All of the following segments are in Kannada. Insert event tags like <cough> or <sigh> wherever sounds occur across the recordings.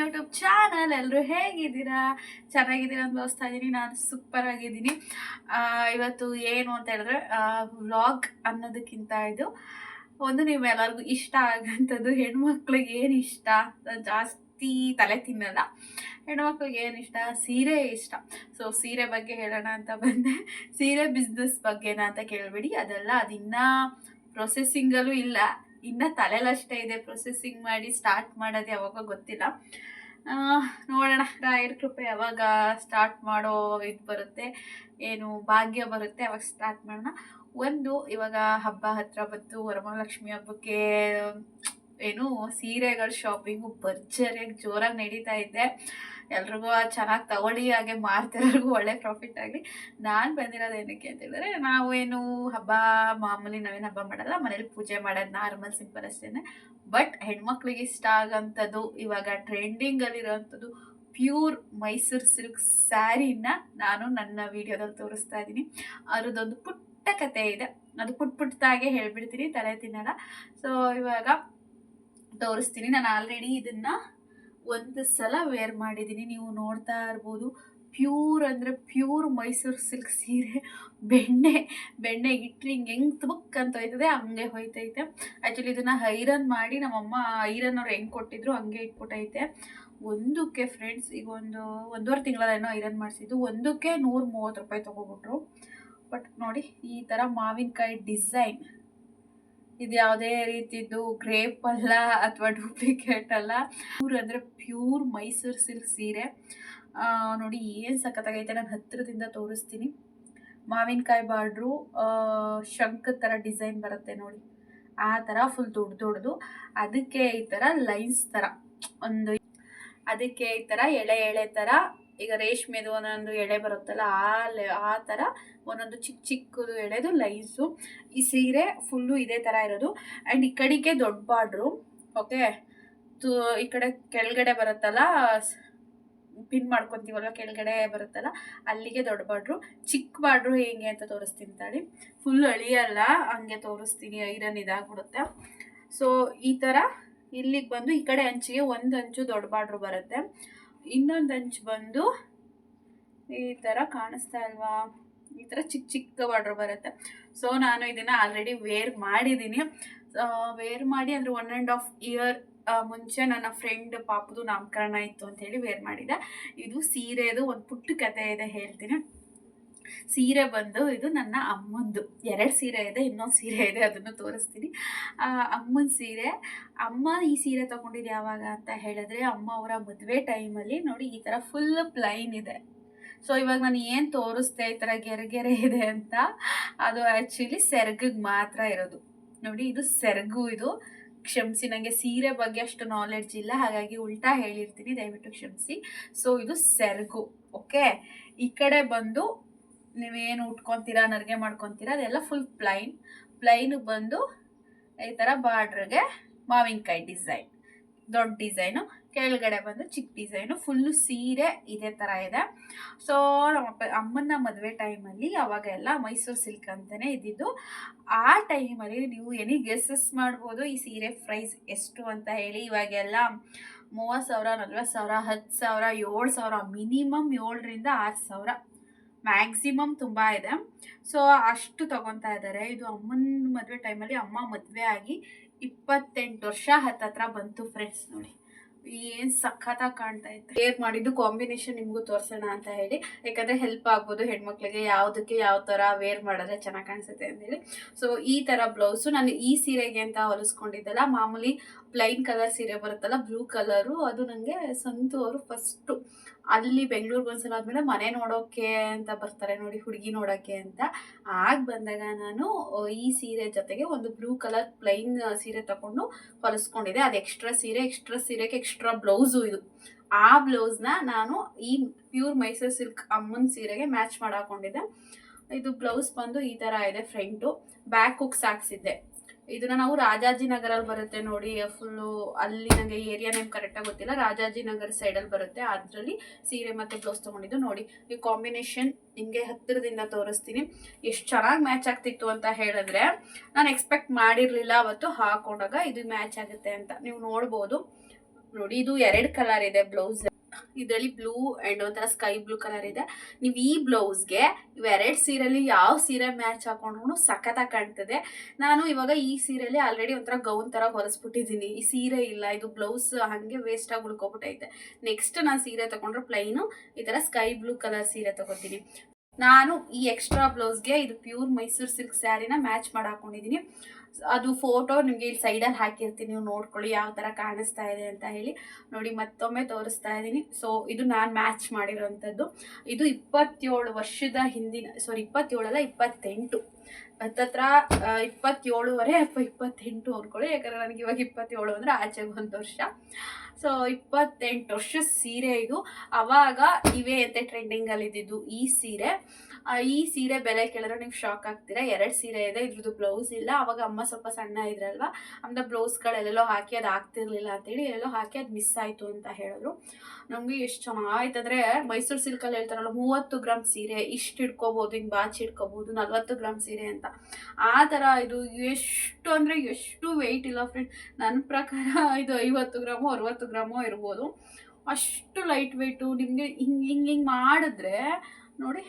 ಯೂಟ್ಯೂಬ್ ಚಾನಲ್ ಎಲ್ಲರೂ ಹೇಗಿದ್ದೀರಾ? ಚೆನ್ನಾಗಿದ್ದೀರಾ ಅಂತ ಭಾವಿಸ್ತಾ ಇದ್ದೀನಿ. ನಾನು ಸೂಪರ್ ಆಗಿದ್ದೀನಿ. ಇವತ್ತು ಏನು ಅಂತ ಹೇಳಿದ್ರೆ ವ್ಲಾಗ್ ಅನ್ನೋದಕ್ಕಿಂತ ಇದು ಒಂದು ನೀವೆಲ್ಲರಿಗೂ ಇಷ್ಟ ಆಗಂಥದ್ದು ಹೆಣ್ಮಕ್ಳಿಗೆ ಏನು ಇಷ್ಟ? ಜಾಸ್ತಿ ತಲೆ ತಿನ್ನಲ್ಲ. ಹೆಣ್ಮಕ್ಳಿಗೆ ಏನು ಇಷ್ಟ? ಸೀರೆ ಇಷ್ಟ. ಸೊ ಸೀರೆ ಬಗ್ಗೆ ಹೇಳೋಣ ಅಂತ ಬಂದೆ. ಸೀರೆ ಬಿಸ್ನೆಸ್ ಬಗ್ಗೆನ ಅಂತ ಕೇಳಬೇಡಿ. ಅದೆಲ್ಲ ಅದಿನ್ನ ಪ್ರೊಸೆಸಿಂಗಲ್ಲೂ ಇಲ್ಲ. ಇನ್ನು ತಲೆಲಷ್ಟೇ ಇದೆ ಪ್ರೊಸೆಸಿಂಗ್ ಮಾಡಿ ಸ್ಟಾರ್ಟ್ ಮಾಡೋದು ಯಾವಾಗ ಗೊತ್ತಿಲ್ಲ. ನೋಡೋಣ, ರಾಯರ ಕೃಪೆ ಯಾವಾಗ ಸ್ಟಾರ್ಟ್ ಮಾಡೋ ಇದು ಬರುತ್ತೆ, ಏನು ಭಾಗ್ಯ ಬರುತ್ತೆ ಅವಾಗ ಸ್ಟಾರ್ಟ್ ಮಾಡೋಣ. ಒಂದು, ಇವಾಗ ಹಬ್ಬ ಹತ್ರ ಬಂತು ವರಮಹಾಲಕ್ಷ್ಮಿ ಹಬ್ಬಕ್ಕೆ, ಏನು ಸೀರೆಗಳ ಶಾಪಿಂಗು ಭರ್ಜರಿಯಾಗಿ ಜೋರಾಗಿ ನಡೀತಾ ಇದೆ. ಎಲ್ರಿಗೂ ಚೆನ್ನಾಗಿ ತಗೊಳ್ಳಿ, ಹಾಗೆ ಮಾರ್ತಿರೋರ್ಗೂ ಒಳ್ಳೆ ಪ್ರಾಫಿಟ್ ಆಗಲಿ. ನಾನು ಬಂದಿರೋದು ಏನಕ್ಕೆ ಅಂತ ಹೇಳಿದ್ರೆ, ನಾವು ಏನು ಹಬ್ಬ ಮಾಮೂಲಿ ನಾವೇನು ಹಬ್ಬ ಮಾಡಲ್ಲ, ಮನೇಲಿ ಪೂಜೆ ಮಾಡೋದು ನಾರ್ಮಲ್ ಸಿಂಪಲ್ ಅಷ್ಟೇ ಬಟ್ ಹೆಣ್ಮಕ್ಳಿಗೆ ಇಷ್ಟ ಆಗೋಂಥದ್ದು, ಇವಾಗ ಟ್ರೆಂಡಿಂಗಲ್ಲಿರೋವಂಥದ್ದು ಪ್ಯೂರ್ ಮೈಸೂರು ಸಿಲ್ಕ್ ಸ್ಯಾರಿನ ನಾನು ನನ್ನ ವಿಡಿಯೋದಲ್ಲಿ ತೋರಿಸ್ತಾ ಇದ್ದೀನಿ. ಅದರದ್ದೊಂದು ಪುಟ್ಟ ಕತೆ ಇದೆ. ಅದು ಪುಟ್ ಪುಟ್ಟದಾಗೆ ಹೇಳ್ಬಿಡ್ತೀನಿ, ತಲೆ ತಿನ್ನಲ್ಲ. ಸೊ ಇವಾಗ ತೋರಿಸ್ತೀನಿ. ನಾನು ಆಲ್ರೆಡಿ ಇದನ್ನು ಒಂದು ಸಲ ವೇರ್ ಮಾಡಿದ್ದೀನಿ. ನೀವು ನೋಡ್ತಾ ಇರ್ಬೋದು ಪ್ಯೂರ್ ಅಂದರೆ ಪ್ಯೂರ್ ಮೈಸೂರು ಸಿಲ್ಕ್ ಸೀರೆ. ಬೆಣ್ಣೆ ಬೆಣ್ಣೆ ಇಟ್ಟರೆ ಹಿಂಗೆ ಹೆಂಗೆ ತುಬಕ್ ಅಂತ ಹೋಯ್ತದೆ, ಹಂಗೆ ಹೋಯ್ತೈತೆ. ಆ್ಯಕ್ಚುಲಿ ಇದನ್ನು ಐರನ್ ಮಾಡಿ ನಮ್ಮಮ್ಮ ಐರನ್ ಅವ್ರು ಹೆಂಗೆ ಕೊಟ್ಟಿದ್ರು ಹಂಗೆ ಇಟ್ಬಿಟ್ಟೈತೆ. ಒಂದಕ್ಕೆ ಫ್ರೆಂಡ್ಸ್ ಈಗ ಒಂದು ಒಂದೂವರೆ ತಿಂಗಳೇನೋ ಐರನ್ ಮಾಡಿಸಿದ್ದು, ಒಂದಕ್ಕೆ ನೂರ ಮೂವತ್ತು ರೂಪಾಯಿ ತೊಗೊಬಿಟ್ರು ಬಟ್ ನೋಡಿ ಈ ಥರ ಮಾವಿನಕಾಯಿ ಡಿಸೈನ್ ಇದು ಯಾವುದೇ ರೀತಿದ್ದು ಗ್ರೇಪ್ ಅಲ್ಲ ಅಥವಾ ಡೂಪ್ಲಿಕೇಟ್ ಅಲ್ಲ. ಪ್ಯೂರ್ ಅಂದರೆ ಪ್ಯೂರ್ ಮೈಸೂರು ಸಿಲ್ಕ್ ಸೀರೆ. ನೋಡಿ ಏನು ಸಖತ್ತಾಗೈತೆ ನಾನು ಹತ್ತಿರದಿಂದ ತೋರಿಸ್ತೀನಿ. ಮಾವಿನಕಾಯಿ ಬಾರ್ಡ್ರು ಶಂಖದ ಥರ ಡಿಸೈನ್ ಬರುತ್ತೆ ನೋಡಿ. ಆ ಥರ ಫುಲ್ ದೊಡ್ಡ ದೊಡ್ಡದು. ಅದಕ್ಕೆ ಈ ಥರ ಲೈನ್ಸ್ ಥರ ಒಂದು ಅದಕ್ಕೆ ಈ ಥರ ಎಳೆ ಎಳೆ ಥರ ಈಗ ರೇಷ್ಮೆದು ಒಂದೊಂದು ಎಳೆ ಬರುತ್ತಲ್ಲ, ಆ ಆ ಥರ ಒಂದೊಂದು ಚಿಕ್ಕ ಚಿಕ್ಕದು ಎಳೆದು ಲೈಸು. ಈ ಸೀರೆ ಫುಲ್ಲು ಇದೇ ಥರ ಇರೋದು. ಆ್ಯಂಡ್ ಈ ಕಡೆಗೆ ದೊಡ್ಡ ಬಾರ್ಡ್ರು ಓಕೆ ತು, ಈ ಕಡೆ ಕೆಳಗಡೆ ಬರುತ್ತಲ್ಲ ಪಿನ್ ಮಾಡ್ಕೊತೀವಲ್ಲ, ಕೆಳಗಡೆ ಬರುತ್ತಲ್ಲ, ಅಲ್ಲಿಗೆ ದೊಡ್ಡ ಬಾಡ್ರು ಚಿಕ್ಕ ಬಾಡ್ರು ಹೇಗೆ ಅಂತ ತೋರಿಸ್ತೀನಿ ತಾಳಿ. ಫುಲ್ ಅಳಿಯಲ್ಲ, ಹಂಗೆ ತೋರಿಸ್ತೀನಿ, ಐರನ್ ಇದಾಗ್ಬಿಡುತ್ತೆ. ಸೊ ಈ ಥರ ಇಲ್ಲಿಗೆ ಬಂದು ಈ ಕಡೆ ಅಂಚಿಗೆ ಒಂದು ಅಂಚು ದೊಡ್ಡ ಬಾಡ್ರು ಬರುತ್ತೆ. ಇನ್ನೊಂದು ಅಂಚು ಬಂದು ಈ ಥರ ಕಾಣಿಸ್ತಾ ಇಲ್ವಾ? ಈ ಥರ ಚಿಕ್ಕ ಚಿಕ್ಕ ಬಾರ್ಡ್ರ್ ಬರುತ್ತೆ. ಸೊ ನಾನು ಇದನ್ನು ಆಲ್ರೆಡಿ ವೇರ್ ಮಾಡಿದ್ದೀನಿ ವೇರ್ ಮಾಡಿ ಅಂದರೆ ಒನ್ ಆ್ಯಂಡ್ ಆಫ್ ಇಯರ್ ಮುಂಚೆ ನನ್ನ ಫ್ರೆಂಡ್ ಪಾಪದು ನಾಮಕರಣ ಇತ್ತು ಅಂತೇಳಿ ವೇರ್ ಮಾಡಿದೆ. ಇದು ಸೀರೆದು ಒಂದು ಪುಟ್ಟ ಕತೆ ಇದೆ ಹೇಳ್ತೀನಿ. ಸೀರೆ ಬಂದು ಇದು ನನ್ನ ಅಮ್ಮಂದು. ಎರಡು ಸೀರೆ ಇದೆ, ಇನ್ನೊಂದು ಸೀರೆ ಇದೆ, ಅದನ್ನು ತೋರಿಸ್ತೀನಿ. ಅಮ್ಮನ ಸೀರೆ. ಅಮ್ಮ ಈ ಸೀರೆ ತೊಗೊಂಡಿದ್ದು ಯಾವಾಗ ಅಂತ ಹೇಳಿದ್ರೆ ಅಮ್ಮ ಅವರ ಮದುವೆ ಟೈಮಲ್ಲಿ ನೋಡಿ ಈ ಥರ ಫುಲ್ ಪ್ಲೈನ್ ಇದೆ. ಸೊ ಇವಾಗ ನಾನು ಏನು ತೋರಿಸ್ದೆ ಈ ಥರ ಗೆರೆ ಗೆರೆ ಇದೆ ಅಂತ, ಅದು ಆ್ಯಕ್ಚುಲಿ ಸೆರಗಿಗೆ ಮಾತ್ರ ಇರೋದು. ನೋಡಿ, ಇದು ಸೆರಗು ಇದು. ಕ್ಷಮಿಸಿ ನನಗೆ ಸೀರೆ ಬಗ್ಗೆ ಅಷ್ಟು ನಾಲೆಡ್ಜ್ ಇಲ್ಲ, ಹಾಗಾಗಿ ಉಲ್ಟಾ ಹೇಳಿರ್ತೀನಿ, ದಯವಿಟ್ಟು ಕ್ಷಮಿಸಿ. ಸೊ ಇದು ಸೆರಗು ಓಕೆ ಈ ಕಡೆ ಬಂದು ನೀವೇನು ಉಟ್ಕೊತೀರಾ, ನರ್ಗೆ ಮಾಡ್ಕೊತೀರಾ, ಅದೆಲ್ಲ ಫುಲ್ ಪ್ಲೈನ್ ಪ್ಲೈನ್ ಬಂದು ಈ ಥರ ಬಾರ್ಡ್ರಿಗೆ ಮಾವಿನಕಾಯಿ ಡಿಸೈನ್ ದೊಡ್ಡ ಡಿಸೈನು ಕೆಳಗಡೆ ಬಂದು ಚಿಕ್ಕ ಡಿಸೈನು ಫುಲ್ಲು ಸೀರೆ ಇದೇ ಥರ ಇದೆ. ಸೊ ನಮ್ಮಪ್ಪ ಅಮ್ಮನ ಮದುವೆ ಟೈಮಲ್ಲಿ ಅವಾಗೆಲ್ಲ ಮೈಸೂರು ಸಿಲ್ಕ್ ಅಂತಲೇ ಇದ್ದಿದ್ದು. ಆ ಟೈಮಲ್ಲಿ ನೀವು ಎನಿ ಗೆಸ್ಸಸ್ ಮಾಡ್ಬೋದು, ಈ ಸೀರೆ ಪ್ರೈಸ್ ಎಷ್ಟು ಅಂತ ಹೇಳಿ. ಇವಾಗೆಲ್ಲ ಮೂವತ್ತು ಸಾವಿರ, ನಲ್ವತ್ತು ಸಾವಿರ, ಹತ್ತು ಸಾವಿರ, ಏಳು ಸಾವಿರ ಮಿನಿಮಮ್ ಏಳರಿಂದ ಆರು ಸಾವಿರ. ಮ್ಯಾಕ್ಸಿಮಮ್ ತುಂಬ ಇದೆ. ಸೊ ಅಷ್ಟು ತಗೊತಾ ಇದ್ದಾರೆ. ಇದು ಅಮ್ಮನ ಮದುವೆ ಟೈಮಲ್ಲಿ ಅಮ್ಮ ಮದುವೆ ಆಗಿ ಇಪ್ಪತ್ತೆಂಟು ವರ್ಷ ಹತ್ತತ್ರ ಬಂತು ಫ್ರೆಂಡ್ಸ್ ನೋಡಿ. ಏನು ಸಖತ್ತಾಗಿ ಕಾಣ್ತಾ ಇತ್ತು. ಹೇರ್ ಮಾಡಿದ್ದು ಕಾಂಬಿನೇಷನ್ ನಿಮಗೂ ತೋರಿಸೋಣ ಅಂತ ಹೇಳಿ. ಯಾಕಂದ್ರೆ ಹೆಲ್ಪ್ ಆಗ್ಬೋದು ಹೆಣ್ಮಕ್ಳಿಗೆ, ಯಾವುದಕ್ಕೆ ಯಾವ ತರ ವೇರ್ ಮಾಡಿದ್ರೆ ಚೆನ್ನಾಗಿ ಕಾಣಿಸುತ್ತೆ ಅಂತ ಹೇಳಿ. ಸೊ ಈ ತರ ಬ್ಲೌಸು ನಾನು ಈ ಸೀರೆಗೆ ಅಂತ ಹೊಲಿಸ್ಕೊಂಡಿದ್ದಲ್ಲ, ಮಾಮೂಲಿ ಪ್ಲೈನ್ ಕಲರ್ ಸೀರೆ ಬರುತ್ತಲ್ಲ ಬ್ಲೂ ಕಲರು ಅದು ನನಗೆ ಸಂತು ಅವರು ಫಸ್ಟು ಅಲ್ಲಿ ಬೆಂಗಳೂರಿಗೆ ಒಂದ್ಸಲ ಆದಮೇಲೆ ಮನೆ ನೋಡೋಕೆ ಅಂತ ಬರ್ತಾರೆ, ನೋಡಿ ಹುಡುಗಿ ನೋಡೋಕ್ಕೆ ಅಂತ. ಆಗ ಬಂದಾಗ ನಾನು ಈ ಸೀರೆ ಜೊತೆಗೆ ಒಂದು ಬ್ಲೂ ಕಲರ್ ಪ್ಲೈನ್ ಸೀರೆ ತಗೊಂಡು ಹೊಲಿಸ್ಕೊಂಡಿದ್ದೆ. ಅದು ಎಕ್ಸ್ಟ್ರಾ ಸೀರೆ ಎಕ್ಸ್ಟ್ರಾ ಸೀರೆಗೆ ಎಕ್ಸ್ಟ್ರಾ ಬ್ಲೌಸು ಇದು. ಆ ಬ್ಲೌಸ್ನ ನಾನು ಈ ಪ್ಯೂರ್ ಮೈಸೂರು ಸಿಲ್ಕ್ ಅಮ್ಮನ ಸೀರೆಗೆ ಮ್ಯಾಚ್ ಮಾಡಾಕೊಂಡಿದ್ದೆ. ಇದು ಬ್ಲೌಸ್ ಬಂದು ಈ ಥರ ಇದೆ ಫ್ರಂಟು ಬ್ಯಾಕ್ ಹುಕ್ಸ್ ಹಾಕ್ಸಿದ್ದೆ ಇದನ್ನ ನಾವು ರಾಜಾಜಿನಗರಲ್ಲಿ ಬರುತ್ತೆ ನೋಡಿ ಫುಲ್ಲು ಅಲ್ಲಿ ನನಗೆ ಏರಿಯಾ ನೇಮ್ ಕರೆಕ್ಟಾಗಿ ಗೊತ್ತಿಲ್ಲ. ರಾಜಾಜಿನಗರ್ ಸೈಡಲ್ಲಿ ಬರುತ್ತೆ. ಅದರಲ್ಲಿ ಸೀರೆ ಮತ್ತು ಬ್ಲೌಸ್ ತೊಗೊಂಡಿದ್ದು ನೋಡಿ. ಈ ಕಾಂಬಿನೇಷನ್ ನಿಮಗೆ ಹತ್ತಿರದಿಂದ ತೋರಿಸ್ತೀನಿ. ಎಷ್ಟು ಚೆನ್ನಾಗಿ ಮ್ಯಾಚ್ ಆಗ್ತಿತ್ತು ಅಂತ ಹೇಳಿದ್ರೆ, ನಾನು ಎಕ್ಸ್ಪೆಕ್ಟ್ ಮಾಡಿರಲಿಲ್ಲ ಅವತ್ತು ಹಾಕೊಂಡಾಗ ಇದು ಮ್ಯಾಚ್ ಆಗುತ್ತೆ ಅಂತ. ನೀವು ನೋಡ್ಬೋದು. ನೋಡಿ, ಇದು ಎರಡು ಕಲರ್ ಇದೆ ಬ್ಲೌಸ್ ಇದರಲ್ಲಿ ಬ್ಲೂ ಅಂಡ್ ಒಂಥರ ಸ್ಕೈ ಬ್ಲೂ ಕಲರ್ ಇದೆ. ನೀವು ಈ ಬ್ಲೌಸ್ಗೆ ಇವೆರಡು ಸೀರೆಲಿ ಯಾವ ಸೀರೆ ಮ್ಯಾಚ್ ಹಾಕೊಂಡ್ರು ಸಖತ್ತಾಗಿ ಕಾಣ್ತದೆ. ನಾನು ಇವಾಗ ಈ ಸೀರೆಲಿ ಆಲ್ರೆಡಿ ಒಂಥರ ಗೌನ್ ಥರ ಹೊಲಿಸ್ಬಿಟ್ಟಿದ್ದೀನಿ. ಈ ಸೀರೆ ಇಲ್ಲ, ಇದು ಬ್ಲೌಸ್ ಹಾಗೆ ವೇಸ್ಟಾಗಿ ಉಳ್ಕೊಬಿಟ್ಟೈತೆ ನೆಕ್ಸ್ಟ್ ನಾನು ಸೀರೆ ತೊಗೊಂಡ್ರೆ ಪ್ಲೈನು ಈ ಥರ ಸ್ಕೈ ಬ್ಲೂ ಕಲರ್ ಸೀರೆ ತಗೋತೀನಿ. ನಾನು ಈ ಎಕ್ಸ್ಟ್ರಾ ಬ್ಲೌಸ್ಗೆ ಇದು ಪ್ಯೂರ್ ಮೈಸೂರು ಸಿಲ್ಕ್ ಸ್ಯಾರಿನ ಮ್ಯಾಚ್ ಮಾಡಿ ಹಾಕೊಂಡಿದ್ದೀನಿ ಅದು ಫೋಟೋ ನಿಮಗೆ ಇಲ್ಲಿ ಸೈಡಲ್ಲಿ ಹಾಕಿರ್ತೀನಿ. ನೀವು ನೋಡ್ಕೊಳ್ಳಿ ಯಾವ ಥರ ಕಾಣಿಸ್ತಾ ಇದೆ ಅಂತ ಹೇಳಿ. ನೋಡಿ, ಮತ್ತೊಮ್ಮೆ ತೋರಿಸ್ತಾ ಇದ್ದೀನಿ. ಸೊ ಇದು ನಾನು ಮ್ಯಾಚ್ ಮಾಡಿರೋವಂಥದ್ದು ಇದು ಇಪ್ಪತ್ತೇಳು ವರ್ಷದ ಹಿಂದಿನ ಸಾರಿ ಇಪ್ಪತ್ತೇಳಲ್ಲ, ಇಪ್ಪತ್ತೆಂಟು. ಹತ್ತತ್ರ ಇಪ್ಪತ್ತೇಳುವರೆ ಅಥವಾ ಇಪ್ಪತ್ತೆಂಟು ಅಂದ್ಕೊಳ್ಳಿ. ಯಾಕಂದರೆ ನನಗೆ ಇವಾಗ ಇಪ್ಪತ್ತೇಳು ಅಂದರೆ ಆಚೆಗೆ ಒಂದು ವರ್ಷ. ಸೊ ಇಪ್ಪತ್ತೆಂಟು ವರ್ಷ ಸೀರೆ ಇದು. ಅವಾಗ ಇವೇ ಅಂತೆ ಟ್ರೆಂಡಿಂಗಲ್ಲಿ ಇದ್ದಿದ್ದು ಈ ಸೀರೆ. ಈ ಸೀರೆ ಬೆಲೆ ಕೇಳಿದ್ರೆ ನೀವು ಶಾಕ್ ಆಗ್ತೀರಾ. ಎರಡು ಸೀರೆ ಇದೆ, ಇದ್ರದ್ದು ಬ್ಲೌಸ್ ಇಲ್ಲ. ಅವಾಗ ಅಮ್ಮ ಸ್ವಲ್ಪ ಸಣ್ಣ ಇದ್ರಲ್ವ? ಬ್ಲೌಸ್ ಬ್ಲೌಸ್ಗಳೆಲ್ಲೆಲ್ಲೋ ಹಾಕಿ ಅದು ಆಗ್ತಿರ್ಲಿಲ್ಲ ಅಂತೇಳಿ ಎಲ್ಲೋ ಹಾಕಿ ಅದು ಮಿಸ್ ಆಯಿತು ಅಂತ ಹೇಳಿದ್ರು. ನಮಗೆ ಎಷ್ಟು ಚೆನ್ನಾಯ್ತು ಅಂದರೆ ಮೈಸೂರು ಸಿಲ್ಕಲ್ಲಿ ಹೇಳ್ತಾರಲ್ಲ, ಮೂವತ್ತು ಗ್ರಾಮ್ ಸೀರೆ, ಇಷ್ಟು ಇಟ್ಕೋಬೋದು, ಹಿಂಗೆ ಬಾಚಿ ಇಟ್ಕೋಬೋದು, ನಲ್ವತ್ತು ಗ್ರಾಮ್ ಸೀರೆ ಅಂತ. ಆ ಥರ ಇದು ಎಷ್ಟು ಅಂದರೆ ಎಷ್ಟು ವೆಯ್ಟ್ ಇಲ್ಲ ಫ್ರೆಂಡ್ ನನ್ನ ಪ್ರಕಾರ ಇದು ಐವತ್ತು ಗ್ರಾಮು, ಅರುವತ್ತು ಗ್ರಾಮು ಇರ್ಬೋದು. ಅಷ್ಟು ಲೈಟ್ ವೆಯ್ಟು ನಿಮಗೆ ಹಿಂಗೆ ಹಿಂಗೆ ಹಿಂಗೆ ಮಾಡಿದ್ರೆ ನೋಡಿ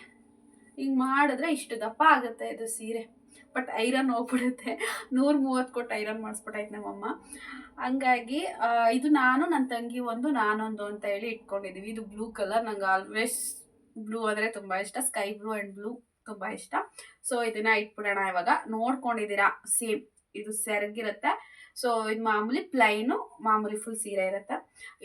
ಹಿಂಗೆ ಮಾಡಿದ್ರೆ ಇಷ್ಟು ದಪ್ಪ ಆಗುತ್ತೆ ಇದು ಸೀರೆ. ಬಟ್ ಐರನ್ ಹೋಗ್ಬಿಡುತ್ತೆ. ನೂರ ಮೂವತ್ತು ಕೊಟ್ಟು ಐರನ್ ಮಾಡಿಸ್ಬಿಟ್ಟೈತೆ ನಮ್ಮಮ್ಮ. ಹಂಗಾಗಿ ಇದು ನಾನು ನನ್ನ ತಂಗಿ ಒಂದು, ನಾನೊಂದು ಅಂತ ಹೇಳಿ ಇಟ್ಕೊಂಡಿದ್ದೀವಿ ಇದು ಬ್ಲೂ ಕಲರ್ ನಂಗೆ ಆಲ್ವೇಸ್ ಬ್ಲೂ ಅಂದರೆ ತುಂಬ ಇಷ್ಟ. ಸ್ಕೈ ಬ್ಲೂ ಆ್ಯಂಡ್ ಬ್ಲೂ ತುಂಬ ಇಷ್ಟ. ಸೊ ಇದನ್ನ ಇಟ್ಬಿಡೋಣ ಇವಾಗ. ನೋಡ್ಕೊಂಡಿದ್ದೀರಾ? ಸೇಮ್ ಇದು ಸೆರಗಿರುತ್ತೆ. ಸೊ ಇದು ಮಾಮೂಲಿ ಪ್ಲೈನು ಮಾಮೂಲಿ ಫುಲ್ ಸೀರೆ ಇರುತ್ತೆ.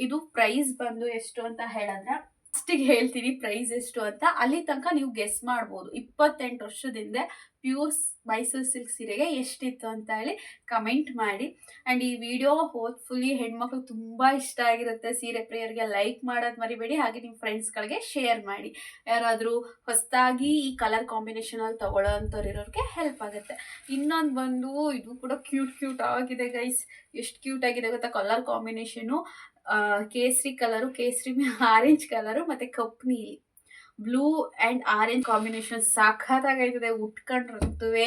ಇದು ಪ್ರೈಸ್ ಬಂದು ಎಷ್ಟು ಅಂತ ಹೇಳಿದ್ರೆ ಫಸ್ಟಿಗೆ ಹೇಳ್ತೀನಿ ಪ್ರೈಸ್ ಎಷ್ಟು ಅಂತ. ಅಲ್ಲಿ ತನಕ ನೀವು ಗೆಸ್ ಮಾಡ್ಬೋದು. ಇಪ್ಪತ್ತೆಂಟು ವರ್ಷದಿಂದ ಪ್ಯೂರ್ ಮೈಸೂರು ಸಿಲ್ಕ್ ಸೀರೆಗೆ ಎಷ್ಟಿತ್ತು ಅಂತ ಹೇಳಿ ಕಮೆಂಟ್ ಮಾಡಿ. ಆ್ಯಂಡ್ ಈ ವಿಡಿಯೋ ಹೋಪ್ಫುಲಿ ಹೆಣ್ಮಕ್ಳು ತುಂಬ ಇಷ್ಟ ಆಗಿರುತ್ತೆ. ಸೀರೆ ಪ್ರಿಯರಿಗೆ ಲೈಕ್ ಮಾಡೋದು ಮರಿಬೇಡಿ. ಹಾಗೆ ನಿಮ್ಮ ಫ್ರೆಂಡ್ಸ್ಗಳಿಗೆ ಶೇರ್ ಮಾಡಿ. ಯಾರಾದರೂ ಹೊಸದಾಗಿ ಈ ಕಲರ್ ಕಾಂಬಿನೇಷನಲ್ಲಿ ತಗೊಳೋ ಅಂಥವ್ರು ಇರೋರಿಗೆ ಹೆಲ್ಪ್ ಆಗುತ್ತೆ. ಇನ್ನೊಂದು ಬಂದು ಇದು ಕೂಡ ಕ್ಯೂಟ್ ಕ್ಯೂಟ್ ಆಗಿದೆ ಗೈಸ್ ಎಷ್ಟು ಕ್ಯೂಟ್ ಆಗಿದೆ ಗೊತ್ತಾ? ಕಲರ್ ಕಾಂಬಿನೇಷನು ಕೇಸರಿ ಕಲರು ಕೇಸರಿ <laughs> ಆರೆಂಜ್ ಕಲರು ಮತ್ತು ಕಪ್ ನೀಲಿ. ಬ್ಲೂ ಆ್ಯಂಡ್ ಆರೆಂಜ್ ಕಾಂಬಿನೇಷನ್ ಸಾಕಾಗೈತದೆ ಉಟ್ಕೊಂಡ್ರಂತುವೆ.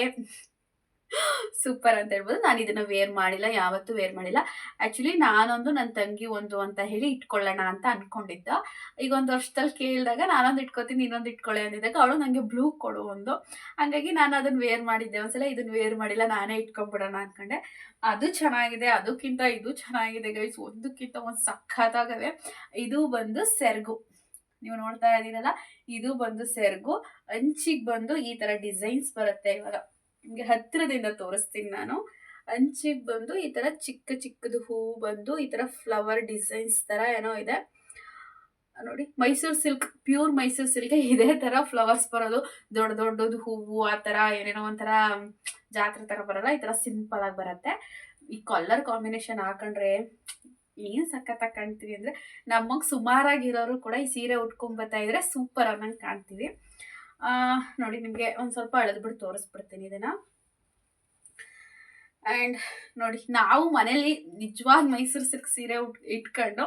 ಸೂಪರ್ ಅಂತ ಹೇಳ್ಬೋದು. ನಾನು ಇದನ್ನ ವೇರ್ ಮಾಡಿಲ್ಲ, ಯಾವತ್ತೂ ವೇರ್ ಮಾಡಿಲ್ಲ. ಆ್ಯಕ್ಚುಲಿ ನಾನೊಂದು ನನ್ನ ತಂಗಿ ಒಂದು ಅಂತ ಹೇಳಿ ಇಟ್ಕೊಳ್ಳೋಣ ಅಂತ ಅನ್ಕೊಂಡಿದ್ದ. ಈಗ ಒಂದು ವರ್ಷದಲ್ಲಿ ಕೇಳಿದಾಗ ನಾನೊಂದು ಇಟ್ಕೋತೀನಿ, ಇನ್ನೊಂದು ಇಟ್ಕೊಳ್ಳಿ ಅಂದಿದ್ದಾಗ ಅವಳು ನನಗೆ ಬ್ಲೂ ಕೊಡು ಒಂದು ಹಂಗಾಗಿ ನಾನು ಅದನ್ನು ವೇರ್ ಮಾಡಿದ್ದೆ. ಒಂದ್ಸಲ ಇದನ್ನ ವೇರ್ ಮಾಡಿಲ್ಲ, ನಾನೇ ಇಟ್ಕೊಂಡ್ಬಿಡೋಣ ಅನ್ಕೊಂಡೆ. ಅದು ಚೆನ್ನಾಗಿದೆ, ಅದಕ್ಕಿಂತ ಇದು ಚೆನ್ನಾಗಿದೆ ಗೈಸ್ ಒಂದಕ್ಕಿಂತ ಒಂದು ಸಖತ್ತಾಗವೆ. ಇದು ಬಂದು ಸೆರಗು. ನೀವು ನೋಡ್ತಾ ಇದ್ದೀರಲ್ಲ, ಇದು ಬಂದು ಸೆರಗು. ಅಂಚಿಗೆ ಬಂದು ಈ ಥರ ಡಿಸೈನ್ಸ್ ಬರುತ್ತೆ ಇವಾಗ. ನಿಮಗೆ ಹತ್ತಿರದಿಂದ ತೋರಿಸ್ತೀನಿ ನಾನು. ಅಂಚಿಗೆ ಬಂದು ಈ ಥರ ಚಿಕ್ಕ ಚಿಕ್ಕದು ಹೂವು ಬಂದು ಈ ಥರ ಫ್ಲವರ್ ಡಿಸೈನ್ಸ್ ಥರ ಏನೋ ಇದೆ. ನೋಡಿ, Mysore silk pure Mysore silk ಇದೇ ಥರ ಫ್ಲವರ್ಸ್ ಬರೋದು. ದೊಡ್ಡ ದೊಡ್ಡದು ಹೂವು, ಆ ಥರ ಏನೇನೋ ಒಂಥರ ಜಾತ್ರೆ ಥರ ಬರಲ್ಲ, ಈ ಥರ ಸಿಂಪಲ್ ಆಗಿ ಬರುತ್ತೆ. ಈ ಕಲರ್ ಕಾಂಬಿನೇಷನ್ ಹಾಕೊಂಡ್ರೆ ಏನು ಸಖತ್ತಾಗಿ ಕಾಣ್ತೀವಿ ಅಂದರೆ, ನಮಗೆ ಸುಮಾರಾಗಿರೋರು ಕೂಡ ಈ ಸೀರೆ ಉಟ್ಕೊಂಬತ್ತಾ ಇದ್ರೆ ಸೂಪರ್ ಅನ್ನಂಗೆ ಕಾಣ್ತೀವಿ. ನೋಡಿ, ನಿಮಗೆ ಒಂದು ಸ್ವಲ್ಪ ಅಳೆದ್ಬಿಟ್ಟು ತೋರಿಸ್ಬಿಡ್ತೀನಿ ಇದನ್ನು. ಆ್ಯಂಡ್ ನೋಡಿ, ನಾವು ಮನೇಲಿ ನಿಜವಾದ ಮೈಸೂರು ಸಿಲ್ಕ್ ಸೀರೆ ಉಟ್, ಇಟ್ಕೊಂಡು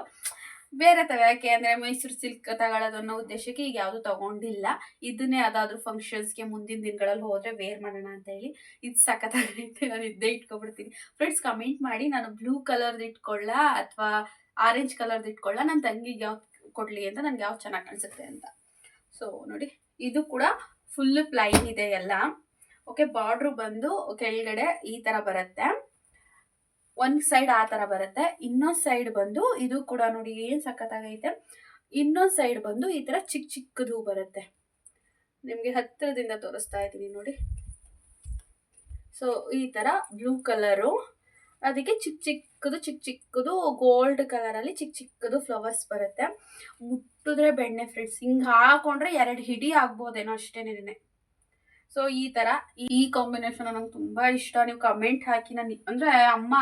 ಬೇರೆ ಯಾಕೆ ಅಂದರೆ ಮೈಸೂರು ಸಿಲ್ಕ್ ತಗೊಳ್ಳೋದು ಅನ್ನೋ ಉದ್ದೇಶಕ್ಕೆ ಈಗ ಯಾವುದು ತಗೊಂಡಿಲ್ಲ. ಇದನ್ನೇ ಅದಾದರೂ ಫಂಕ್ಷನ್ಸ್ಗೆ ಮುಂದಿನ ದಿನಗಳಲ್ಲಿ ಹೋದರೆ ವೇರ್ ಮಾಡೋಣ ಅಂತ ಹೇಳಿ ಇದು ಸಖತ್ತಾಗೈತೆ, ನಾನು ಇದ್ದೇ ಇಟ್ಕೊಬಿಡ್ತೀನಿ. ಫ್ರೆಂಡ್ಸ್ ಕಮೆಂಟ್ ಮಾಡಿ, ನಾನು ಬ್ಲೂ ಕಲರ್ದು ಇಟ್ಕೊಳ್ಳ ಅಥವಾ ಆರೆಂಜ್ ಕಲರ್ದು ಇಟ್ಕೊಳ್ಳ? ನನ್ನ ತಂಗಿಗೆ ಯಾವ್ದು ಕೊಡಲಿ ಅಂತ ನನಗೆ ಯಾವ್ದು ಚೆನ್ನಾಗಿ ಕಾಣಿಸುತ್ತೆ ಅಂತ. ಸೊ ನೋಡಿ ಇದು ಕೂಡ ಫುಲ್ ಪ್ಲೈನ್ ಇದೆ ಎಲ್ಲ. ಓಕೆ ಬಾರ್ಡ್ರು ಬಂದು ಕೆಳಗಡೆ ಈ ಥರ ಬರುತ್ತೆ. ಒಂದು ಸೈಡ್ ಆ ಥರ ಬರುತ್ತೆ. ಇನ್ನೊಂದು ಸೈಡ್ ಬಂದು ಇದು ಕೂಡ ನೋಡಿ ಏನು ಸಖತ್ತಾಗೈತೆ. ಇನ್ನೊಂದು ಸೈಡ್ ಬಂದು ಈ ಥರ ಚಿಕ್ಕ ಚಿಕ್ಕದು ಬರುತ್ತೆ. ನಿಮಗೆ ಹತ್ತಿರದಿಂದ ತೋರಿಸ್ತಾ ಇದ್ದೀನಿ ನೋಡಿ. ಸೊ ಈ ಥರ ಬ್ಲೂ ಕಲರು ಅದಕ್ಕೆ ಚಿಕ್ಕ ಚಿಕ್ಕದು ಚಿಕ್ಕ ಚಿಕ್ಕದು ಗೋಲ್ಡ್ ಕಲರಲ್ಲಿ ಚಿಕ್ಕ ಚಿಕ್ಕದು ಫ್ಲವರ್ಸ್ ಬರುತ್ತೆ. ಮುಟ್ಟಿದ್ರೆ ಬೆಣ್ಣೆ ಫ್ರೆಂಡ್ಸ್ ಹಿಂಗೆ ಹಾಕೊಂಡ್ರೆ ಎರಡು ಹಿಡಿ ಆಗ್ಬೋದೇನೋ ಅಷ್ಟೇನೆ ಸೊ ಈ ಥರ ಈ ಕಾಂಬಿನೇಷನ್ ನಂಗೆ ತುಂಬ ಇಷ್ಟ. ನೀವು ಕಮೆಂಟ್ ಹಾಕಿ ನಾನು ಅಂದರೆ ಅಮ್ಮ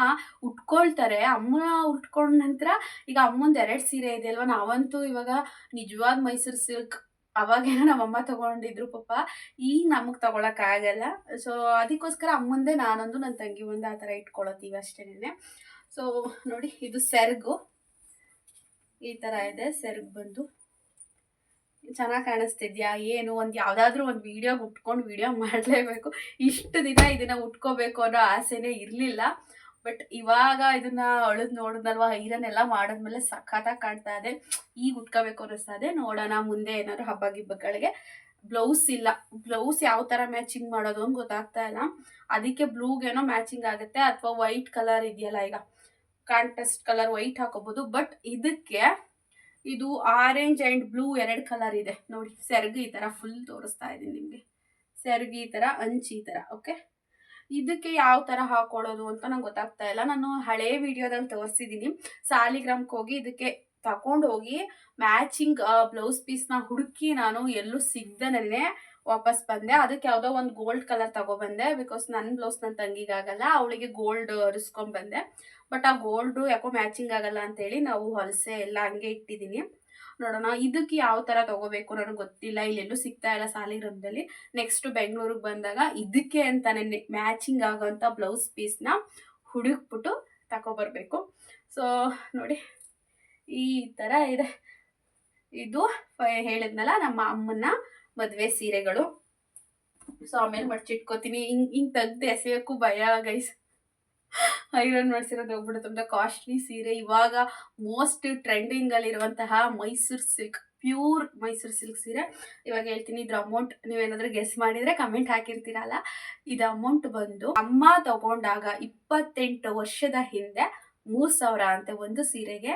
ಉಟ್ಕೊಳ್ತಾರೆ. ಅಮ್ಮ ಉಟ್ಕೊಂಡ ನಂತರ ಈಗ ಅಮ್ಮಂದು ಎರಡು ಸೀರೆ ಇದೆ ಅಲ್ವಾ? ನಾವಂತೂ ಇವಾಗ ನಿಜವಾದ ಮೈಸೂರು ಸಿಲ್ಕ್ ಅವಾಗೇನೋ ನಮ್ಮಮ್ಮ ತಗೊಂಡಿದ್ರು ಪಾಪ ಈಗ ನಮಗೆ ತಗೊಳಕ್ಕಾಗಲ್ಲ ಸೊ ಅದಕ್ಕೋಸ್ಕರ ಅಮ್ಮಂದೆ ನಾನೊಂದು ನನ್ನ ತಂಗಿ ಒಂದು ಆ ಥರ ಅಷ್ಟೇನೆ. ಸೊ ನೋಡಿ ಇದು ಸೆರಗು. ಈ ಥರ ಇದೆ, ಸೆರ್ಗ್ ಬಂದು. ಚೆನ್ನಾಗಿ ಕಾಣಿಸ್ತಿದ್ಯಾ, ಏನು, ಒಂದು ಯಾವುದಾದ್ರೂ ಒಂದು ವಿಡಿಯೋ ಉಟ್ಕೊಂಡು ವೀಡಿಯೋ ಮಾಡಲೇಬೇಕು. ಇಷ್ಟು ದಿನ ಇದನ್ನು ಉಟ್ಕೋಬೇಕು ಅನ್ನೋ ಆಸೆನೇ ಇರಲಿಲ್ಲ. ಬಟ್ ಇವಾಗ ಇದನ್ನ ಅಳದ್ ನೋಡಿದ್ನಲ್ವಾ ಐರನ್ ಎಲ್ಲ ಮಾಡಿದ್ಮೇಲೆ ಸಖತ್ತಾಗಿ ಕಾಣ್ತಾ ಇದೆ. ಈಗ ಉಟ್ಕೋಬೇಕು ಅನ್ನಿಸ್ತಾ ಇದೆ. ನೋಡೋಣ ಮುಂದೆ ಏನಾದ್ರು ಹಬ್ಬ ಗಿಬ್ಬಗಳಿಗೆ. ಬ್ಲೌಸ್ ಇಲ್ಲ. ಬ್ಲೌಸ್ ಯಾವ ಥರ ಮ್ಯಾಚಿಂಗ್ ಮಾಡೋದು ಅಂತ ಗೊತ್ತಾಗ್ತಾ ಇಲ್ಲ. ಅದಕ್ಕೆ ಬ್ಲೂಗೇನೋ ಮ್ಯಾಚಿಂಗ್ ಆಗುತ್ತೆ ಅಥವಾ ವೈಟ್ ಕಲರ್ ಇದೆಯಲ್ಲ ಈಗ. ಕಾಂಟ್ರಾಸ್ಟ್ ಕಲರ್ ವೈಟ್ ಹಾಕೋಬಹುದು ಬಟ್ ಇದಕ್ಕೆ ಇದು ಆರೆಂಜ್ ಆ್ಯಂಡ್ ಬ್ಲೂ ಎರಡು ಕಲರ್ ಇದೆ. ನೋಡಿ, ಸೆರಗು ಈ ಥರ ಫುಲ್ ತೋರಿಸ್ತಾ ಇದೀನಿ ನಿಮಗೆ. ಸೆರಗು ಈ ಥರ ಅಂಚು ಈ ಥರ ಓಕೆ ಇದಕ್ಕೆ ಯಾವ ಥರ ಹಾಕೊಳ್ಳೋದು ಅಂತ ನಂಗೆ ಗೊತ್ತಾಗ್ತಾ ಇಲ್ಲ. ನಾನು ಹಳೆ ವಿಡಿಯೋದಲ್ಲಿ ತೋರಿಸಿದ್ದೀನಿ ಸಾಲಿಗ್ರಾಮ್ಗೆ ಹೋಗಿ ಇದಕ್ಕೆ ತಗೊಂಡು ಹೋಗಿ ಮ್ಯಾಚಿಂಗ್ ಬ್ಲೌಸ್ ಪೀಸ್ನ ಹುಡುಕಿ ನಾನು ಎಲ್ಲೂ ಸಿಗ್ದನೇ ವಾಪಸ್ ಬಂದೆ. ಅದಕ್ಕೆ ಯಾವುದೋ ಒಂದು ಗೋಲ್ಡ್ ಕಲರ್ ತಗೊಬಂದೆ. ಬಿಕಾಸ್ ನನ್ನ ಬ್ಲೌಸ್ ನನ್ನ ತಂಗಿಗಾಗಲ್ಲ ಅವಳಿಗೆ ಗೋಲ್ಡ್ ಬಂದೆ. ಬಟ್ ಆ ಗೋಲ್ಡು ಯಾಕೋ ಮ್ಯಾಚಿಂಗ್ ಆಗಲ್ಲ ಅಂತೇಳಿ ನಾವು ಹೊಲಸೆ ಎಲ್ಲ ಹಂಗೆ ಇಟ್ಟಿದ್ದೀನಿ ನೋಡೋಣ, ಇದಕ್ಕೆ ಯಾವ ಥರ ತಗೋಬೇಕು ನನಗೆ ಗೊತ್ತಿಲ್ಲ, ಇಲ್ಲೆಲ್ಲೂ ಸಿಗ್ತಾ ಇಲ್ಲ ಸಾಲಿಗ್ರಾಮದಲ್ಲಿ. ನೆಕ್ಸ್ಟ್ ಬೆಂಗಳೂರಿಗೆ ಬಂದಾಗ ಇದಕ್ಕೆ ಅಂತಾನೆ ಮ್ಯಾಚಿಂಗ್ ಆಗೋಂಥ ಬ್ಲೌಸ್ ಪೀಸ್ನ ಹುಡುಕ್ಬಿಟ್ಟು ತಗೊಬರ್ಬೇಕು ಸೊ ನೋಡಿ, ಈ ಥರ ಇದೆ. ಇದು ಹೇಳಿದ್ನಲ್ಲ ನಮ್ಮ ಅಮ್ಮನ ಮದುವೆ ಸೀರೆಗಳು. ಸೊ ಆಮೇಲೆ ಮಡ್ಚಿಟ್ಕೋತೀನಿ. ಹಿಂಗೆ ಹಿಂಗೆ ತೆಗ್ದು ಎಸೆಯೋಕ್ಕೂ ಭಯ ಗೈಸ್ ಐರನ್ ಮಾಡಿಸಿರೋದು ಹೋಗ್ಬಿಡುತ್ತೆ. ತುಂಬ ಕಾಸ್ಟ್ಲಿ ಸೀರೆ ಇವಾಗ most ಟ್ರೆಂಡಿಂಗಲ್ಲಿರುವಂತಹ Mysore silk pure Mysore silk ಸೀರೆ. ಇವಾಗ ಹೇಳ್ತೀನಿ, ಇದ್ರ ಅಮೌಂಟ್ ನೀವೇನಾದ್ರೂ ಗೆಸ್ ಮಾಡಿದರೆ ಕಮೆಂಟ್ ಹಾಕಿರ್ತೀರಲ್ಲ. ಇದು ಅಮೌಂಟ್ ಬಂದು ಅಮ್ಮ ತಗೊಂಡಾಗ ಇಪ್ಪತ್ತೆಂಟು ವರ್ಷದ ಹಿಂದೆ ಮೂರು ಸಾವಿರ ಅಂತೆ ಒಂದು ಸೀರೆಗೆ,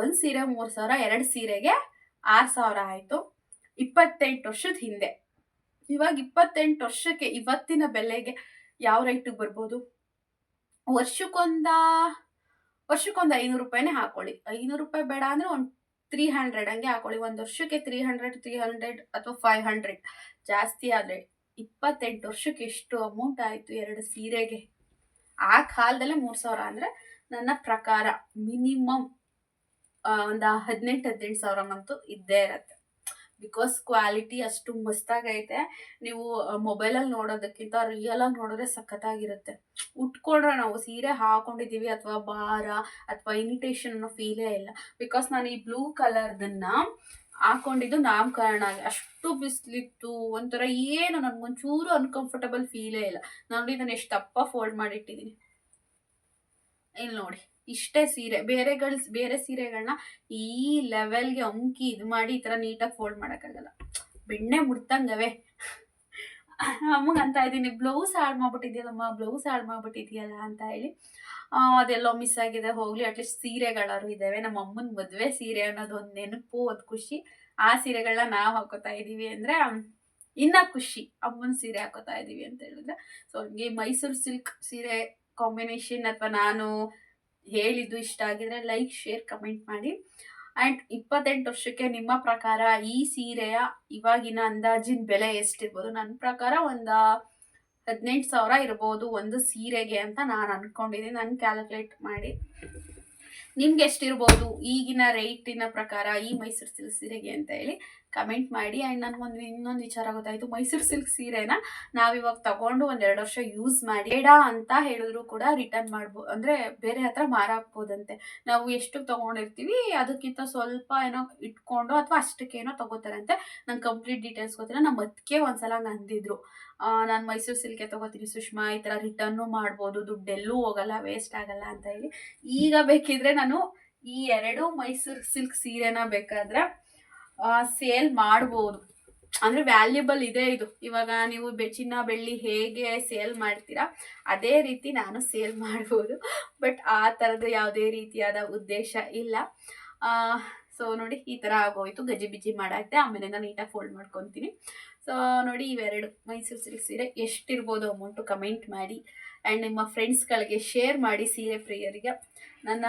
ಒಂದು ಸೀರೆ ಮೂರು ಸಾವಿರ, ಎರಡು ಸೀರೆಗೆ ಆರು ಸಾವಿರ ಆಯಿತು. ಇಪ್ಪತ್ತೆಂಟು ವರ್ಷದ ಹಿಂದೆ. ಇವಾಗ ಇಪ್ಪತ್ತೆಂಟು ವರ್ಷಕ್ಕೆ ಇವತ್ತಿನ ಬೆಲೆಗೆ ಯಾವ ರೈಟಿಗೆ ಬರ್ಬೋದು? ವರ್ಷಕ್ಕೊಂದ, ವರ್ಷಕ್ಕೊಂದು ಐನೂರು ರೂಪಾಯಿನೇ ಹಾಕೊಳ್ಳಿ. ಐನೂರು ರೂಪಾಯಿ ಬೇಡ ಅಂದರೆ ಒಂದು ತ್ರೀ ಹಂಡ್ರೆಡ್ ಹಂಗೆ ಹಾಕೊಳ್ಳಿ. ಒಂದು ವರ್ಷಕ್ಕೆ ತ್ರೀ ಹಂಡ್ರೆಡ್ ತ್ರೀ ಹಂಡ್ರೆಡ್ ಅಥವಾ ಫೈವ್ ಹಂಡ್ರೆಡ್ ಜಾಸ್ತಿ ಆದರೆ ಇಪ್ಪತ್ತೆಂಟು ವರ್ಷಕ್ಕೆ ಎಷ್ಟು ಅಮೌಂಟ್ ಆಯಿತು ಎರಡು ಸೀರೆಗೆ? ಆ ಕಾಲದಲ್ಲೇ ಮೂರು ಸಾವಿರ ಅಂದರೆ ನನ್ನ ಪ್ರಕಾರ ಮಿನಿಮಮ್ ಒಂದು ಹದಿನೆಂಟು ಹದಿನೆಂಟು ಸಾವಿರ ಅಂತೂ ಇದ್ದೇ ಇರತ್ತೆ. ಬಿಕಾಸ್ ಕ್ವಾಲಿಟಿ ಅಷ್ಟು ಮಸ್ತಾಗೈತೆ, ನೀವು ಮೊಬೈಲಲ್ಲಿ ನೋಡೋದಕ್ಕಿಂತ ರಿಯಲಾಗಿ ನೋಡಿದ್ರೆ ಸಖತ್ತಾಗಿರುತ್ತೆ. ಉಟ್ಕೊಂಡ್ರೆ ನಾವು ಸೀರೆ ಹಾಕೊಂಡಿದ್ದೀವಿ ಅಥವಾ ಭಾರ ಅಥವಾ ಇನ್ವಿಟೇಷನ್ ಅನ್ನೋ ಫೀಲೇ ಇಲ್ಲ. ಬಿಕಾಸ್ ನಾನು ಈ ಬ್ಲೂ ಕಲರ್ದನ್ನು ಹಾಕೊಂಡಿದ್ದು ನಾಮಕರಣ ಅಷ್ಟು ಬಿಸಿಲಿತ್ತು, ಒಂಥರ ಏನು ನನಗೊಂಚೂರು ಅನ್ಕಂಫರ್ಟಬಲ್ ಫೀಲೇ ಇಲ್ಲ. ನೋಡಿ ನಾನು ಎಷ್ಟು ತಪ್ಪ ಫೋಲ್ಡ್ ಮಾಡಿಟ್ಟಿದ್ದೀನಿ ಇಲ್ಲಿ ನೋಡಿ. ಇಷ್ಟೇ ಸೀರೆ ಬೇರೆಗಳು ಬೇರೆ ಸೀರೆಗಳನ್ನ ಈ ಲೆವೆಲ್ಗೆ ಅಂಕಿ ಇದು ಮಾಡಿ ಈ ಥರ ನೀಟಾಗಿ ಫೋಲ್ಡ್ ಮಾಡೋಕ್ಕಾಗಲ್ಲ. ಬೆಣ್ಣೆ ಮುಡ್ತಂಗವೆ. ಅಮ್ಮಂಗೆ ಅಂತ ಇದ್ದೀನಿ ಬ್ಲೌಸ್ ಹಾಳು ಮಾಡ್ಬಿಟ್ಟಿದ್ಯಲ್ಲಮ್ಮ ಬ್ಲೌಸ್ ಹಾಳು ಮಾಡ್ಬಿಟ್ಟಿದ್ಯಲ್ಲ ಅಂತ ಹೇಳಿ. ಅದೆಲ್ಲೋ ಮಿಸ್ ಆಗಿದೆ, ಹೋಗಲಿ ಅಟ್ಲೀಸ್ಟ್ ಸೀರೆಗಳಾರು ಇದ್ದಾವೆ ನಮ್ಮ ಅಮ್ಮನ ಮದುವೆ ಸೀರೆ ಅನ್ನೋದು ಒಂದು ನೆನಪು, ಒಂದು ಖುಷಿ. ಆ ಸೀರೆಗಳನ್ನ ನಾವು ಹಾಕೋತಾ ಇದ್ದೀವಿ ಅಂದರೆ, ಇನ್ನ ಖುಷಿ, ಅಮ್ಮನ ಸೀರೆ ಹಾಕೋತಾ ಇದ್ದೀವಿ ಅಂತ ಹೇಳಿದ್ರೆ. ಸೊ ಹಂಗೆ ಮೈಸೂರು ಸಿಲ್ಕ್ ಸೀರೆ ಕಾಂಬಿನೇಷನ್ ಅಥವಾ ನಾನು ಹೇಳಿದ್ದು ಇಷ್ಟ ಆಗಿದ್ರೆ ಲೈಕ್ ಶೇರ್ ಕಮೆಂಟ್ ಮಾಡಿ. ಆ್ಯಂಡ್ ಇಪ್ಪತ್ತೆಂಟು ವರ್ಷಕ್ಕೆ ನಿಮ್ಮ ಪ್ರಕಾರ ಈ ಸೀರೆಯ ಇವಾಗಿನ ಅಂದಾಜಿನ ಬೆಲೆ ಎಷ್ಟಿರ್ಬೋದು? ನನ್ನ ಪ್ರಕಾರ ಒಂದು ಹದಿನೆಂಟು ಸಾವಿರ ಇರ್ಬೋದು ಒಂದು ಸೀರೆಗೆ ಅಂತ ನಾನು ಅಂದ್ಕೊಂಡಿದ್ದೀನಿ ನಾನು ಕ್ಯಾಲ್ಕುಲೇಟ್ ಮಾಡಿ. ನಿಮ್ಗೆ ಎಷ್ಟಿರ್ಬೋದು? ಈಗಿನ ರೇಟಿನ ಪ್ರಕಾರ ಈ ಮೈಸೂರು ಸಿಲ್ಕ್ ಸೀರೆಗೆ ಅಂತ ಹೇಳಿ. ಕಮೆಂಟ್ ಮಾಡಿ ಆ್ಯಂಡ್ ನನಗೊಂದು ಇನ್ನೊಂದು ವಿಚಾರ ಗೊತ್ತಾಯಿತು. ಮೈಸೂರು ಸಿಲ್ಕ್ ಸೀರೆನ ನಾವಿವಾಗ ತಗೊಂಡು ಒಂದೆರಡು ವರ್ಷ ಯೂಸ್ ಮಾಡಿ, ಬೇಡ ಅಂತ ಹೇಳಿದ್ರು ಕೂಡ ರಿಟರ್ನ್ ಮಾಡ್ಬೋದು ಅಂದರೆ ಬೇರೆ ಹತ್ರ ಮಾರಾಕ್ಬೋದಂತೆ. ನಾವು ಎಷ್ಟು ತೊಗೊಂಡಿರ್ತೀವಿ, ಅದಕ್ಕಿಂತ ಸ್ವಲ್ಪ ಏನೋ ಇಟ್ಕೊಂಡು ಅಥವಾ ಅಷ್ಟಕ್ಕೇನೋ ತೊಗೋತಾರಂತೆ. ನಂಗೆ ಕಂಪ್ಲೀಟ್ ಡೀಟೇಲ್ಸ್ ಗೊತ್ತಿಲ್ಲ. ನಮ್ಮ ಅದಕ್ಕೆ ಒಂದ್ಸಲ ಹಂಗೆ ಅಂದಿದ್ರು ನಾನು ಮೈಸೂರು ಸಿಲ್ಕೆ ತೊಗೋತೀನಿ ಸುಷ್ಮಾ, ಈ ಥರ ರಿಟರ್ನು ಮಾಡ್ಬೋದು, ದುಡ್ಡೆಲ್ಲೂ ಹೋಗಲ್ಲ ವೇಸ್ಟ್ ಆಗಲ್ಲ ಅಂತ ಹೇಳಿ. ಈಗ ಬೇಕಿದ್ರೆ ನಾನು ಈ ಎರಡು ಮೈಸೂರು ಸಿಲ್ಕ್ ಸೀರೆನ ಬೇಕಾದ್ರೆ ಸೇಲ್ ಮಾಡ್ಬೋದು. ಅಂದರೆ ವ್ಯಾಲ್ಯೂಬಲ್ ಇದೆ ಇದು. ಇವಾಗ ನೀವು ಚಿನ್ನ, ಬೆಳ್ಳಿ ಹೇಗೆ ಸೇಲ್ ಮಾಡ್ತೀರಾ, ಅದೇ ರೀತಿ ನಾನು ಸೇಲ್ <laughs> ಮಾಡ್ಬೋದು. ಬಟ್ ಆ ಥರದ್ದು ಯಾವುದೇ ರೀತಿಯಾದ ಉದ್ದೇಶ ಇಲ್ಲ. ಸೊ ನೋಡಿ ಈ ಥರ ಆಗೋಯ್ತು. ಗಜ್ಜಿ ಬಿಜಿ ಮಾಡಾಕ್ತೆ ಆಮೇಲೆ ನಾನು ನೀಟಾಗಿ ಫೋಲ್ಡ್ ಮಾಡ್ಕೊತೀನಿ. ಸೊ ನೋಡಿ ಇವೆರಡು ಮೈಸೂರು ಸಿಲ್ಕ್ ಸೀರೆ ಎಷ್ಟಿರ್ಬೋದು ಅಮೌಂಟು ಕಮೆಂಟ್ ಮಾಡಿ. ಆ್ಯಂಡ್ ನಿಮ್ಮ ಫ್ರೆಂಡ್ಸ್ಗಳಿಗೆ ಶೇರ್ ಮಾಡಿ ಸೀರೆ ಪ್ರಿಯರಿಗೆ. ನನ್ನ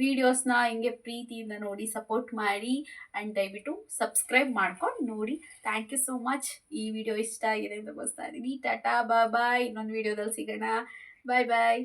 ವೀಡಿಯೋಸ್ನ ಹಿಂಗೆ ಪ್ರೀತಿಯಿಂದ ನೋಡಿ ಸಪೋರ್ಟ್ ಮಾಡಿ ಆ್ಯಂಡ್ ದಯವಿಟ್ಟು ಸಬ್ಸ್ಕ್ರೈಬ್ ಮಾಡ್ಕೊಂಡು ನೋಡಿ. ಥ್ಯಾಂಕ್ ಯು ಸೋ ಮಚ್ ಈ ವಿಡಿಯೋ ಇಷ್ಟ ಆಗಿದೆ ಅಂತ ಬಸ್ತಾ ಇದ್ದೀನಿ. ಟಾಟಾ ಬಾಯ್ ಬಾಯ್ ಇನ್ನೊಂದು ವೀಡಿಯೋದಲ್ಲಿ ಸಿಗೋಣ. ಬಾಯ್ ಬಾಯ್